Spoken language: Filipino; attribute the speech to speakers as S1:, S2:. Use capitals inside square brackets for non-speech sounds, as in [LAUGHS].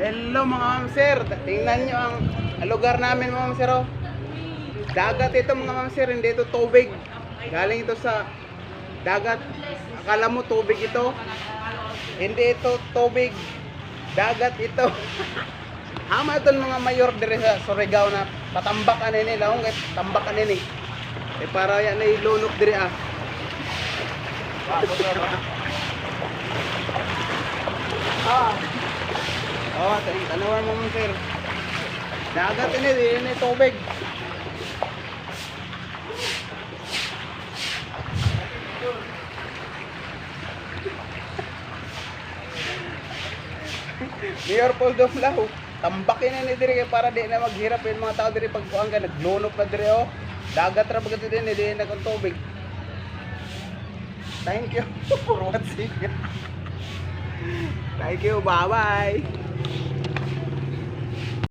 S1: Hello mga ma'am sir, tingnan nyo ang lugar namin mga ma'am sir oh. Dagat ito mga ma'am sir, hindi ito tubig. Galing ito sa dagat. Akala mo tubig ito. Hindi ito tubig. Dagat ito. [LAUGHS] Hama ito mga mayor dire sa Surigao na patambakan ini laong kay tambakan ini. Eh para yan ay lunok dire ah. Ah. Oh, tan tanawan mo mga sir. Dagat ini, di ini tubig. [LAUGHS] Mayor Paul Domlao, tambakin na ni dire para di na maghirap yung mga tao dire pag kuan ka naglunok na dire oh. Dagat ra pagkat din di na kang tubig. Thank you [LAUGHS] for watching. Thank you, bye-bye.